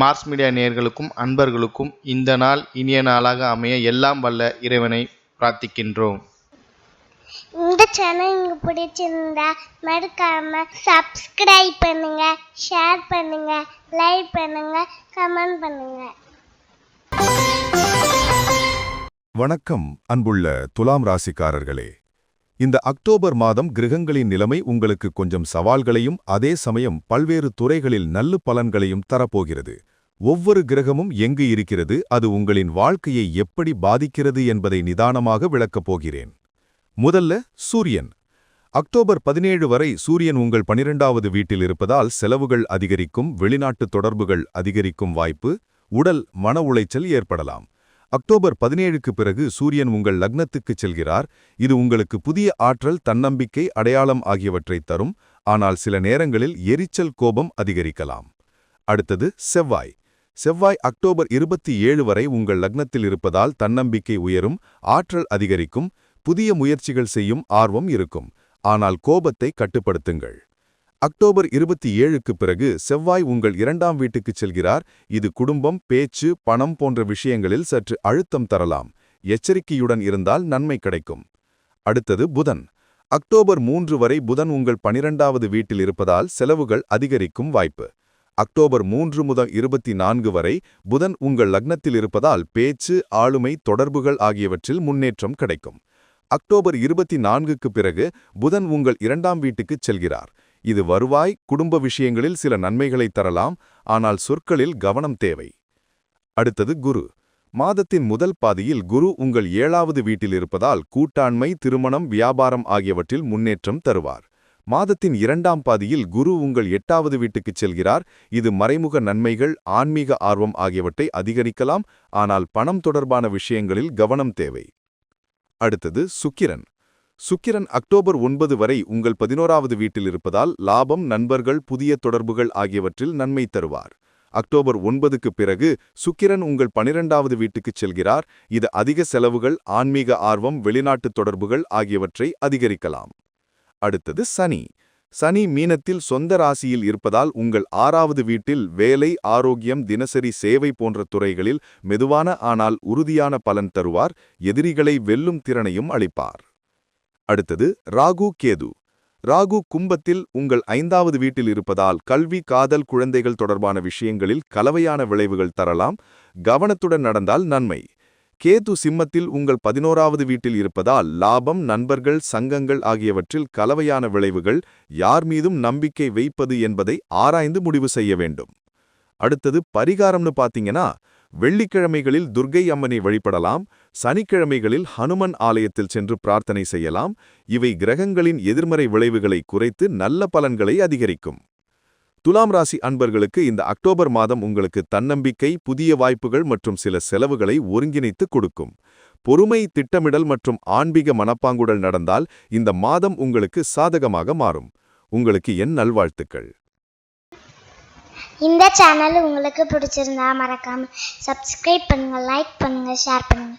Mars media நேயர்களுக்கும் அன்பர்களுக்கும் இந்த நாள் இனிய நாளாக அமைய எல்லாம் வல்ல இறைவனை பிரார்த்திக்கின்றோம். இந்த சேனல் உங்களுக்கு பிடிச்சிருந்தா மறக்காம சப்ஸ்கிரைப் பண்ணுங்க ஷேர் பண்ணுங்க லைக் பண்ணுங்க கமெண்ட் பண்ணுங்க. வணக்கம் அன்புள்ள துலாம் ராசிக்காரர்களே. இந்த அக்டோபர் மாதம் கிரகங்களின் நிலைமை உங்களுக்கு கொஞ்சம் சவால்களையும் அதே சமயம் பல்வேறு துறைகளில் நல்ல பலன்களையும் தரப்போகிறது. ஒவ்வொரு கிரகமும் எங்கு இருக்கிறது அது உங்களின் வாழ்க்கையை எப்படி பாதிக்கிறது என்பதை நிதானமாக விளக்கப் போகிறேன். முதல்ல சூரியன். அக்டோபர் பதினேழு வரை சூரியன் உங்கள் பனிரெண்டாவது வீட்டில் இருப்பதால் செலவுகள் அதிகரிக்கும் வெளிநாட்டு தொடர்புகள் அதிகரிக்கும் வாய்ப்பு உடல் மன உளைச்சல் ஏற்படலாம். அக்டோபர் பதினேழுக்கு பிறகு சூரியன் உங்கள் லக்னத்துக்கு செல்கிறார் இது உங்களுக்கு புதிய ஆற்றல் தன்னம்பிக்கை அடையாளம் ஆகியவற்றை தரும் ஆனால் சில நேரங்களில் எரிச்சல் கோபம் அதிகரிக்கலாம். அடுத்தது செவ்வாய். செவ்வாய் அக்டோபர் இருபத்தி ஏழு வரை உங்கள் லக்னத்தில் இருப்பதால் தன்னம்பிக்கை உயரும் ஆற்றல் அதிகரிக்கும் புதிய முயற்சிகள் செய்யும் ஆர்வம் இருக்கும். ஆனால் கோபத்தை கட்டுப்படுத்துங்கள். அக்டோபர் இருபத்தி ஏழுக்கு பிறகு செவ்வாய் உங்கள் இரண்டாம் வீட்டுக்கு செல்கிறார். இது குடும்பம் பேச்சு பணம் போன்ற விஷயங்களில் சற்று அழுத்தம் தரலாம். எச்சரிக்கையுடன் இருந்தால் நன்மை கிடைக்கும். அடுத்தது புதன். அக்டோபர் மூன்று வரை புதன் உங்கள் பனிரெண்டாவது வீட்டில் இருப்பதால் செலவுகள் அதிகரிக்கும் வாய்ப்பு. அக்டோபர் மூன்று முதல் இருபத்தி நான்கு வரை புதன் உங்கள் லக்னத்தில் இருப்பதால் பேச்சு ஆளுமை தொடர்புகள் ஆகியவற்றில் முன்னேற்றம் கிடைக்கும். அக்டோபர் இருபத்தி நான்குக்கு பிறகு புதன் உங்கள் இரண்டாம் வீட்டுக்குச் செல்கிறார். இது வருவாய் குடும்ப விஷயங்களில் சில நன்மைகளை தரலாம் ஆனால் சொற்களில் கவனம் தேவை. அடுத்தது குரு. மாதத்தின் முதல் பாதியில் குரு உங்கள் ஏழாவது வீட்டில் இருப்பதால் கூட்டாண்மை திருமணம் வியாபாரம் ஆகியவற்றில் முன்னேற்றம் தருவார். மாதத்தின் இரண்டாம் பாதியில் குரு உங்கள் எட்டாவது வீட்டுக்குச் செல்கிறார். இது மறைமுக நன்மைகள் ஆன்மீக ஆர்வம் ஆகியவற்றை அதிகரிக்கலாம். ஆனால் பணம் தொடர்பான விஷயங்களில் கவனம் தேவை. அடுத்தது சுக்கிரன். சுக்கிரன் அக்டோபர் ஒன்பது வரை உங்கள் பதினோராவது வீட்டில் இருப்பதால் லாபம் நண்பர்கள் புதிய தொடர்புகள் ஆகியவற்றில் நன்மை தருவார். அக்டோபர் ஒன்பதுக்கு பிறகு சுக்கிரன் உங்கள் பனிரெண்டாவது வீட்டுக்குச் செல்கிறார். இது அதிக செலவுகள் ஆன்மீக ஆர்வம் வெளிநாட்டு தொடர்புகள் ஆகியவற்றை அதிகரிக்கலாம். அடுத்தது சனி. சனி மீனத்தில் சொந்த ராசியில் இருப்பதால் உங்கள் ஆறாவது வீட்டில் வேலை ஆரோக்கியம் தினசரி சேவை போன்ற துறைகளில் மெதுவான ஆனால் உறுதியான பலன் தருவார் எதிரிகளை வெல்லும் திறனையும் அளிப்பார். அடுத்தது ராகு கேது. ராகு கும்பத்தில் உங்கள் ஐந்தாவது வீட்டில் இருப்பதால் கல்வி காதல் குழந்தைகள் தொடர்பான விஷயங்களில் கலவையான விளைவுகள் தரலாம் கவனத்துடன் நடந்தால் நன்மை. கேது சிம்மத்தில் உங்கள் பதினோராவது வீட்டில் இருப்பதால் லாபம் நண்பர்கள் சங்கங்கள் ஆகியவற்றில் கலவையான விளைவுகள் யார் மீதும் நம்பிக்கை வைப்பது என்பதை ஆராய்ந்து முடிவு செய்ய வேண்டும். அடுத்தது பரிகாரம்னு பாத்தீங்கன்னா வெள்ளிக்கிழமைகளில் துர்க்கை அம்மனை வழிபடலாம் சனிக்கிழமைகளில் ஹனுமன் ஆலயத்தில் சென்று பிரார்த்தனை செய்யலாம் இவை கிரகங்களின் எதிர்மறை விளைவுகளை குறைத்து நல்ல பலன்களை அதிகரிக்கும். துலாம் ராசி அன்பர்களுக்கு இந்த அக்டோபர் மாதம் உங்களுக்கு தன்னம்பிக்கை புதிய வாய்ப்புகள் மற்றும் சில செலவுகளை ஒருங்கிணைத்து கொடுக்கும். பொறுமை திட்டமிடல் மற்றும் ஆன்மீக மனப்பாங்குடல் நடந்தால் இந்த மாதம் உங்களுக்கு சாதகமாக மாறும். உங்களுக்கு என் நல்வாழ்த்துக்கள். இந்த சேனல் உங்களுக்கு பிடிச்சிருந்தா மறக்காம சப்ஸ்கிரைப் பண்ணுங்க லைக் பண்ணுங்க ஷேர் பண்ணுங்க.